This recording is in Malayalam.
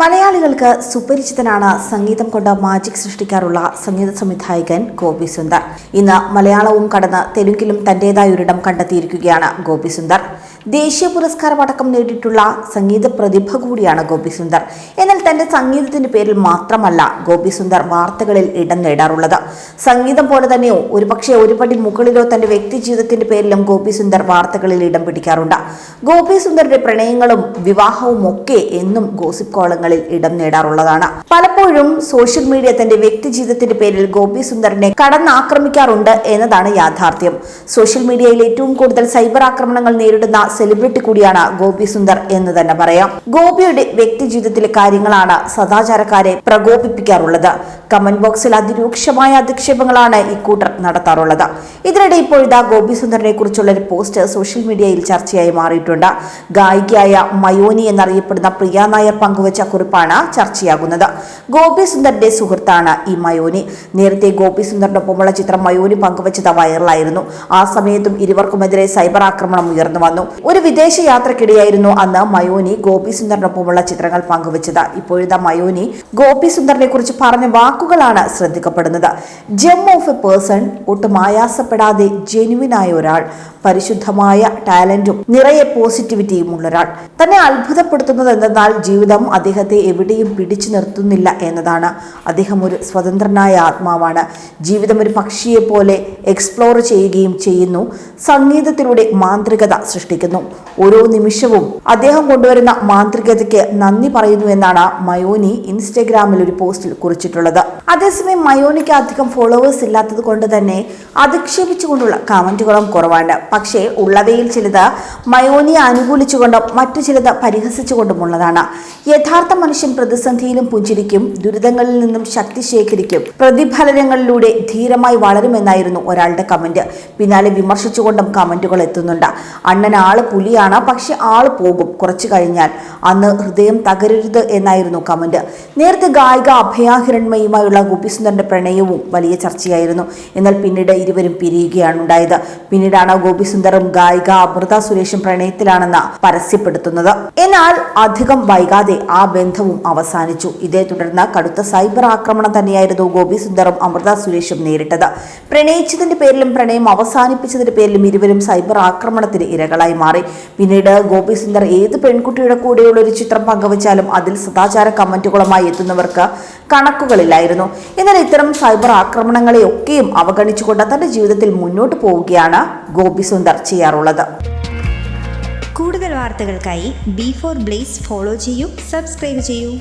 മലയാളികൾക്ക് സുപരിചിതനാണ് സംഗീതം കൊണ്ട് മാജിക് സൃഷ്ടിക്കാറുള്ള സംഗീത സംവിധായകൻ ഗോപി സുന്ദർ. ഇന്ന് മലയാളവും കടന്ന് തെലുങ്കിലും തന്റേതായ ഒരിടം കണ്ടെത്തിയിരിക്കുകയാണ് ഗോപി സുന്ദർ. ദേശീയ പുരസ്കാരം അടക്കം നേടിയിട്ടുള്ള സംഗീത പ്രതിഭ കൂടിയാണ് ഗോപി സുന്ദർ. എന്നാൽ തന്റെ സംഗീതത്തിന്റെ പേരിൽ മാത്രമല്ല ഗോപി സുന്ദർ വാർത്തകളിൽ ഇടം നേടാറുള്ളത്. സംഗീതം പോലെ തന്നെയോ ഒരുപക്ഷെ ഒരുപടി മുകളിലോ തന്റെ വ്യക്തി ജീവിതത്തിന്റെ പേരിലും ഗോപി സുന്ദർ വാർത്തകളിൽ ഇടം പിടിക്കാറുണ്ട്. ഗോപി പ്രണയങ്ങളും വിവാഹവും ഒക്കെ എന്നും ഗോസിപ്പ് കോളങ്ങളിൽ ഇടം നേടാറുള്ളതാണ്. പലപ്പോഴും സോഷ്യൽ മീഡിയ തന്റെ വ്യക്തി ജീവിതത്തിന്റെ പേരിൽ ഗോപി സുന്ദറിനെ കടന്നാക്രമിക്കാറുണ്ട് എന്നതാണ് യാഥാർത്ഥ്യം. സോഷ്യൽ മീഡിയയിൽ ഏറ്റവും കൂടുതൽ സൈബർ ആക്രമണങ്ങൾ നേരിടുന്ന സെലിബ്രിറ്റി കൂടിയാണ് ഗോപി സുന്ദർ എന്ന് തന്നെ പറയാം. ഗോപിയുടെ വ്യക്തി ജീവിതത്തിലെ കാര്യങ്ങളാണ് സദാചാരക്കാരെ പ്രകോപിപ്പിക്കാറുള്ളത്. കമന്റ് ബോക്സിൽ അതിരൂക്ഷമായ അധിക്ഷേപങ്ങളാണ് ഇക്കൂട്ടർ നടത്താറുള്ളത്. ഇതിനിടെ ഇപ്പോഴിതാ ഗോപി സുന്ദറിനെ കുറിച്ചുള്ള ഒരു പോസ്റ്റ് സോഷ്യൽ മീഡിയയിൽ ചർച്ചയായി മാറിയിട്ടുണ്ട്. ഗായികയായ മയോനി എന്നറിയപ്പെടുന്ന പ്രിയ നായർ പങ്കുവച്ച കുറിപ്പാണ് ചർച്ചയാകുന്നത്. ഗോപി സുന്ദറിന്റെ സുഹൃത്താണ് ഈ മയോനി. നേരത്തെ ഗോപി സുന്ദറിനൊപ്പമുള്ള ചിത്രം മയോനി പങ്കുവച്ചത് വൈറലായിരുന്നു. ആ സമയത്തും ഇരുവർക്കുമെതിരെ സൈബർ ആക്രമണം ഉയർന്നു വന്നു. ഒരു വിദേശ യാത്രക്കിടെയായിരുന്നു അന്ന് മയോനി ഗോപി സുന്ദറിനൊപ്പമുള്ള ചിത്രങ്ങൾ പങ്കുവച്ചത്. ഇപ്പോഴത്തെ മയോനി ഗോപി സുന്ദറിനെ കുറിച്ച് പറഞ്ഞ വാക്കുകളാണ് ശ്രദ്ധിക്കപ്പെടുന്നത്. ജെം ഓഫ് എ പേഴ്സൺ ഒട്ടും ആയാസപ്പെടാതെ ജെനുവിനായ ഒരാൾ. പരിശുദ്ധമായ ടാലന്റും നിറയെ പോസിറ്റിവിറ്റിയും ഉള്ള ഒരാൾ. തന്നെ അത്ഭുതപ്പെടുത്തുന്നത് എന്തെന്നാൽ ജീവിതം അദ്ദേഹത്തെ എവിടെയും പിടിച്ചു നിർത്തുന്നില്ല എന്നതാണ്. അദ്ദേഹം ഒരു സ്വതന്ത്രനായ ആത്മാവാണ്. ജീവിതം ഒരു പക്ഷിയെ പോലെ എക്സ്പ്ലോർ ചെയ്യുകയും ചെയ്യുന്നു. സംഗീതത്തിലൂടെ മാന്ത്രികത സൃഷ്ടിക്കുന്നു. ഓരോ നിമിഷവും അദ്ദേഹം കൊണ്ടുവരുന്ന മാന്ത്രികതയ്ക്ക് നന്ദി പറയുന്നു എന്നാണ് മയോനി ഇൻസ്റ്റഗ്രാമിൽ ഒരു പോസ്റ്റിൽ കുറിച്ചിട്ടുള്ളത്. അതേസമയം മയോനിക്ക് അധികം ഫോളോവേഴ്സ് ഇല്ലാത്തത് കൊണ്ട് തന്നെ അധിക്ഷേപിച്ചുകൊണ്ടുള്ള കമന്റുകളും കുറവാണ്. പക്ഷേ ഉള്ളവയിൽ ചിലത് മയോനിയെ അനുകൂലിച്ചുകൊണ്ടും മറ്റു ചിലത് പരിഹസിച്ചുകൊണ്ടുമുള്ളതാണ്. യഥാർത്ഥ മനുഷ്യൻ പ്രതിസന്ധിയിലും പുഞ്ചിരിക്കും ദുരിതങ്ങളിൽ നിന്നും ശക്തി ശേഖരിക്കും പ്രതിഫലനങ്ങളിലൂടെ ധീരമായി വളരുമെന്നായിരുന്നു ഒരാളുടെ കമന്റ്. പിന്നാലെ വിമർശിച്ചുകൊണ്ടും കമന്റുകൾ എത്തുന്നുണ്ട്. അണ്ണൻ ആൾ പുലിയാണ് പക്ഷെ ആൾ പോകും. കുറച്ചു കഴിഞ്ഞാൽ അന്ന് ഹൃദയം തകരരുത് എന്നായിരുന്നു കമന്റ്. നേരത്തെ ഗായിക അഭയാഹിരൺമയുമായുള്ള ഗോപിസുന്ദറിന്റെ പ്രണയവും വലിയ ചർച്ചയായിരുന്നു. എന്നാൽ പിന്നീട് ഇരുവരും പിരിയുകയാണ് ഉണ്ടായത്. പിന്നീടാണ് ഗോപിസുന്ദറും ഗായിക അമൃത സുരേഷും പ്രണയത്തിലാണെന്ന് പരസ്യപ്പെടുത്തുന്നത്. എന്നാൽ അധികം വൈകാതെ ആ ബന്ധവും അവസാനിച്ചു. ഇതേ തുടർന്ന് കടുത്ത സൈബർ ആക്രമണം തന്നെയായിരുന്നു ഗോപിസുന്ദറും അമൃത സുരേഷും നേരിട്ടത്. പ്രണയിച്ചതിന്റെ പേരിലും പ്രണയം അവസാനിപ്പിച്ചതിന്റെ പേരിലും ഇരുവരും സൈബർ ആക്രമണത്തിന് ഇരകളായി മാറി. പിന്നീട് ഗോപിസുന്ദർ ഏത് പെൺകുട്ടിയുടെ കൂടെയുള്ള ഒരു ചിത്രം പങ്കുവച്ചാലും അതിൽ സദാചാര കമന്റുകളുമായി എത്തുന്നവർക്ക് കണക്കുകളില്ലായിരുന്നു. എന്നാൽ ഇത്തരം സൈബർ ആക്രമണങ്ങളെയൊക്കെയും അവഗണിച്ചുകൊണ്ട് തന്റെ ജീവിതത്തിൽ മുന്നോട്ട് പോവുകയാണ് ഗോപി സുന്ദർ ചെയ്യാറുള്ളത്. കൂടുതൽ വാർത്തകൾക്കായി ബി ഫോർ ബ്ലേസ് ഫോളോ ചെയ്യൂ സബ്സ്ക്രൈബ് ചെയ്യൂ.